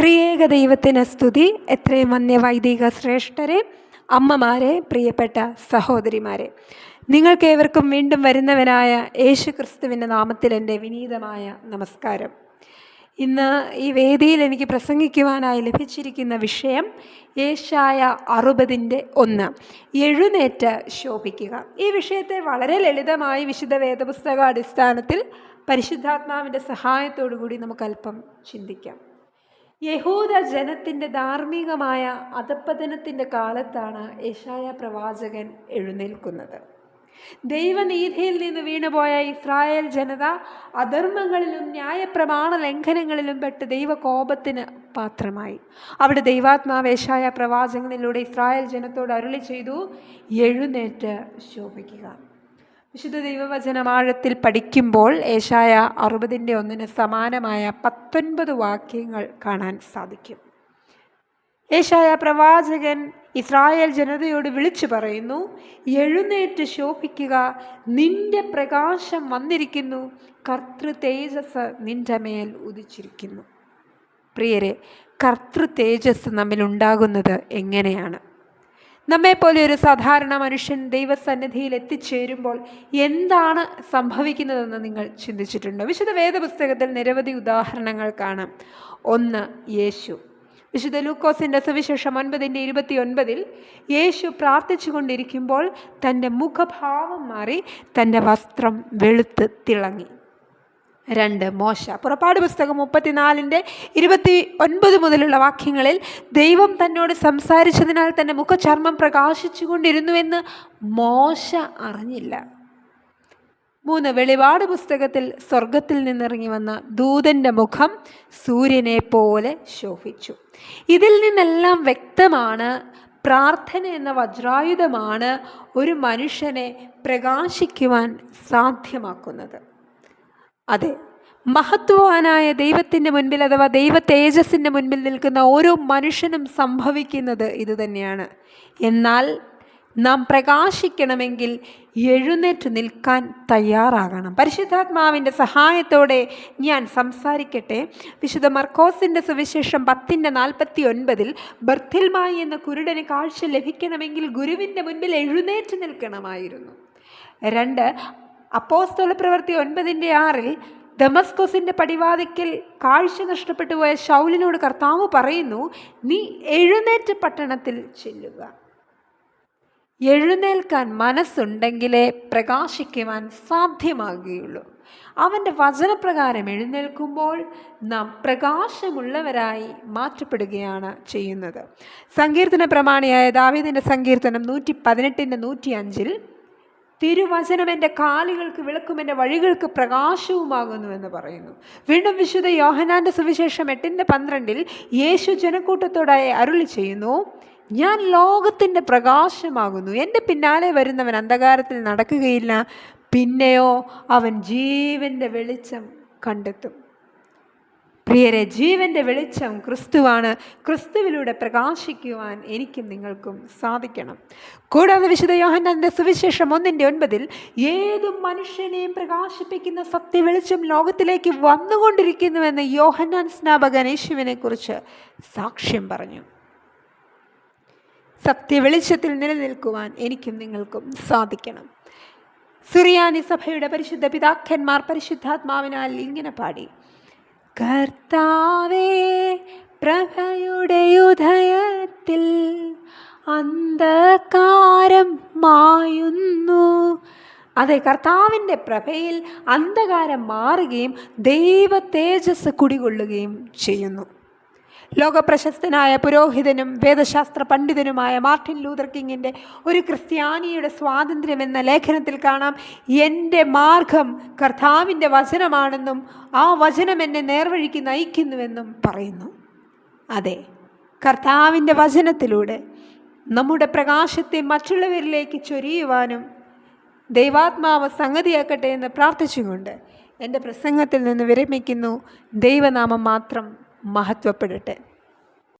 ത്രിയേക ദൈവത്തിന് സ്തുതി. എത്രയും വന്യ വൈദിക ശ്രേഷ്ഠരെ അമ്മമാരെ പ്രിയപ്പെട്ട സഹോദരിമാരെ. നിങ്ങൾക്കേവർക്കും വീണ്ടും വരുന്നവനായ യേശു ക്രിസ്തുവിന്റെ നാമത്തിൽ എന്റെ വിനീതമായ നമസ്കാരം. ഇന്ന് ഈ വേദിയിൽ എനിക്ക് പ്രസംഗിക്കുവാനായി ലഭിച്ചിരിക്കുന്ന വിഷയം ഏഷായ അറുപതിന്റെ ഒന്ന്. എഴുന്നേറ്റ് ശോഭിക്കുക. ഈ വിഷയത്തെ വളരെ ലളിതമായി വിശുദ്ധ വേദപുസ്തക അടിസ്ഥാനത്തിൽ പരിശുദ്ധാത്മാവിന്റെ സഹായത്തോടു കൂടി നമുക്കല്പം ചിന്തിക്കാം. യഹൂദ ജനത്തിന്റെ ധാർമ്മികമായ അധപ്പതനത്തിന്റെ കാലത്താണ് യശായ പ്രവാചകൻ എഴുന്നേൽക്കുന്നത്. ദൈവനീതിയിൽ നിന്ന് വീണുപോയ ഇസ്രായേൽ ജനത അധർമ്മങ്ങളിലും ന്യായപ്രമാണ ലംഘനങ്ങളിലും പെട്ട് ദൈവകോപത്തിന് പാത്രമായി. അവിടെ ദൈവാത്മാവേശായ പ്രവാചകനിലൂടെ ഇസ്രായേൽ ജനത്തോട് അരുളി ചെയ്തു എഴുന്നേറ്റ് ശോഭിക്കുക. വിശുദ്ധ ദൈവവചനം ആഴത്തിൽ പഠിക്കുമ്പോൾ ഏശായ അറുപതിന്റെ ഒന്നിന് സമാനമായ പത്തൊൻപത് വാക്യങ്ങൾ കാണാൻ സാധിക്കും. ഏശായ പ്രവാചകൻ ഇസ്രായേൽ ജനതയോട് വിളിച്ചു പറയുന്നു എഴുന്നേറ്റ് ശോഭിക്കുക നിന്റെ പ്രകാശം വന്നിരിക്കുന്നു കർത്തൃ തേജസ് നിന്റെ മേൽ ഉദിച്ചിരിക്കുന്നു. പ്രിയരെ കർത്തൃ തേജസ് നമ്മിൽ ഉണ്ടാകുന്നത് എങ്ങനെയാണ്? നമ്മെപ്പോലെ ഒരു സാധാരണ മനുഷ്യൻ ദൈവസന്നിധിയിൽ എത്തിച്ചേരുമ്പോൾ എന്താണ് സംഭവിക്കുന്നതെന്ന് നിങ്ങൾ ചിന്തിച്ചിട്ടുണ്ടോ? വിശുദ്ധ വേദപുസ്തകത്തിൽ നിരവധി ഉദാഹരണങ്ങൾ കാണാം. ഒന്ന് യേശു. വിശുദ്ധ ലൂക്കോസിന്റെ സുവിശേഷം ഒൻപതിന്റെ ഇരുപത്തി ഒൻപതിൽ യേശു പ്രാർത്ഥിച്ചു കൊണ്ടിരിക്കുമ്പോൾ തന്റെ മുഖഭാവം മാറി തന്റെ വസ്ത്രം വെളുത്ത് തിളങ്ങി. രണ്ട് മോശ. പുറപ്പാട് പുസ്തകം മുപ്പത്തിനാലിന്റെ ഇരുപത്തി ഒൻപത് മുതലുള്ള വാക്യങ്ങളിൽ ദൈവം തന്നോട് സംസാരിച്ചതിനാൽ തന്നെ മുഖചർമ്മം പ്രകാശിച്ചുകൊണ്ടിരുന്നുവെന്ന് മോശ അറിഞ്ഞില്ല. മൂന്ന് വെളിപാട് പുസ്തകത്തിൽ സ്വർഗത്തിൽ നിന്നിറങ്ങി വന്ന ദൂതന്റെ മുഖം സൂര്യനെ പോലെ ശോഭിച്ചു. ഇതിൽ നിന്നെല്ലാം വ്യക്തമാണ് പ്രാർത്ഥന എന്ന വജ്രായുധമാണ് ഒരു മനുഷ്യനെ പ്രകാശിക്കുവാൻ സാധ്യമാക്കുന്നത്. അതെ. മഹത്വവാനായ ദൈവത്തിന്റെ മുൻപിൽ അഥവാ ദൈവ തേജസ്സിന്റെ മുൻപിൽ നിൽക്കുന്ന ഓരോ മനുഷ്യനും സംഭവിക്കുന്നത് ഇത് തന്നെയാണ്. എന്നാൽ നാം പ്രകാശിക്കണമെങ്കിൽ എഴുന്നേറ്റ് നിൽക്കാൻ തയ്യാറാകണം. പരിശുദ്ധാത്മാവിന്റെ സഹായത്തോടെ ഞാൻ സംസാരിക്കട്ടെ. വിശുദ്ധ മർക്കോസിന്റെ സുവിശേഷം പത്തിന്റെ നാൽപ്പത്തി ഒൻപതിൽ ബർത്തിൽമായി എന്ന കുരുടന് കാഴ്ച ലഭിക്കണമെങ്കിൽ ഗുരുവിന്റെ മുൻപിൽ എഴുന്നേറ്റ് നിൽക്കണമായിരുന്നു. രണ്ട് അപ്പോസ്തല പ്രവൃത്തി ഒൻപതിന്റെ ആറിൽ ദമസ്കോസിന്റെ പടിവാതിക്കൽ കാഴ്ച നഷ്ടപ്പെട്ടു പോയ ശൗലിനോട് കർത്താവ് പറയുന്നു നീ എഴുന്നേറ്റ് പട്ടണത്തിൽ ചെല്ലുക. എഴുന്നേൽക്കാൻ മനസ്സുണ്ടെങ്കിലേ പ്രകാശിക്കുവാൻ സാധ്യമാകുകയുള്ളൂ. അവന്റെ വചനപ്രകാരം എഴുന്നേൽക്കുമ്പോൾ നാം പ്രകാശമുള്ളവരായി മാറ്റപ്പെടുകയാണ് ചെയ്യുന്നത്. സങ്കീർത്തന പ്രമാണിയായ ദാവീദിന്റെ സങ്കീർത്തനം നൂറ്റി പതിനെട്ടിന്റെ നൂറ്റി അഞ്ചിൽ തിരുവചനം എന്റെ കാലുകൾക്ക് വിളക്കും എന്റെ വഴികൾക്ക് പ്രകാശവുമാകുന്നു എന്ന് പറയുന്നു. വീണ്ടും വിശുദ്ധ യോഹനാന്റെ സുവിശേഷം എട്ടിന്റെ പന്ത്രണ്ടിൽ യേശു ജനക്കൂട്ടത്തോടായി അരുളി ചെയ്യുന്നു ഞാൻ ലോകത്തിന്റെ പ്രകാശമാകുന്നു. എന്റെ പിന്നാലെ വരുന്നവൻ അന്ധകാരത്തിൽ നടക്കുകയില്ല. പിന്നെയോ അവൻ ജീവന്റെ വെളിച്ചം കണ്ടെത്തും. പ്രിയരെ ജീവന്റെ വെളിച്ചം ക്രിസ്തുവാണ്. ക്രിസ്തുവിലൂടെ പ്രകാശിക്കുവാൻ എനിക്കും നിങ്ങൾക്കും സാധിക്കണം. കൂടാതെ വിശുദ്ധ യോഹന്നാന്റെ സുവിശേഷം ഒന്നിന്റെ ഒൻപതിൽ ഏതു മനുഷ്യനെയും പ്രകാശിപ്പിക്കുന്ന സത്യ വെളിച്ചം ലോകത്തിലേക്ക് വന്നുകൊണ്ടിരിക്കുന്നുവെന്ന് യോഹന്നാൻ സ്നാപകൻ യേശുവിനെക്കുറിച്ച് സാക്ഷ്യം പറഞ്ഞു. സത്യ വെളിച്ചത്തിൽ നിലനിൽക്കുവാൻ എനിക്കും നിങ്ങൾക്കും സാധിക്കണം. സുറിയാനി സഭയുടെ പരിശുദ്ധ പിതാക്കന്മാർ പരിശുദ്ധാത്മാവിനാൽ ഇങ്ങനെ പാടി. കർത്താവേ പ്രഭയുടെ ഉദയത്തിൽ അന്ധകാരം മായുന്നു. അതെ കർത്താവിന്റെ പ്രഭയിൽ അന്ധകാരം മാറുകയും ദൈവ തേജസ് കുടികൊള്ളുകയും ചെയ്യുന്നു. ലോകപ്രശസ്തനായ പുരോഹിതനും വേദശാസ്ത്ര പണ്ഡിതനുമായ മാർട്ടിൻ ലൂതർ കിങ്ങിന്റെ ഒരു ക്രിസ്ത്യാനിയുടെ സ്വാതന്ത്ര്യം എന്ന ലേഖനത്തിൽ കാണാം എന്റെ മാർഗം കർത്താവിന്റെ വചനമാണെന്നും ആ വചനം എന്നെ നേർവഴിക്ക് നയിക്കുന്നുവെന്നും പറയുന്നു. അതെ കർത്താവിന്റെ വചനത്തിലൂടെ നമ്മുടെ പ്രകാശത്തെ മറ്റുള്ളവരിലേക്ക് ചൊരിയുവാനും ദൈവാത്മാവ് സംഗതിയാക്കട്ടെ എന്ന് പ്രാർത്ഥിച്ചുകൊണ്ട് എന്റെ പ്രസംഗത്തിൽ നിന്ന് വിരമിക്കുന്നു. ദൈവനാമം മാത്രം മഹത്വപ്പെടട്ടെ.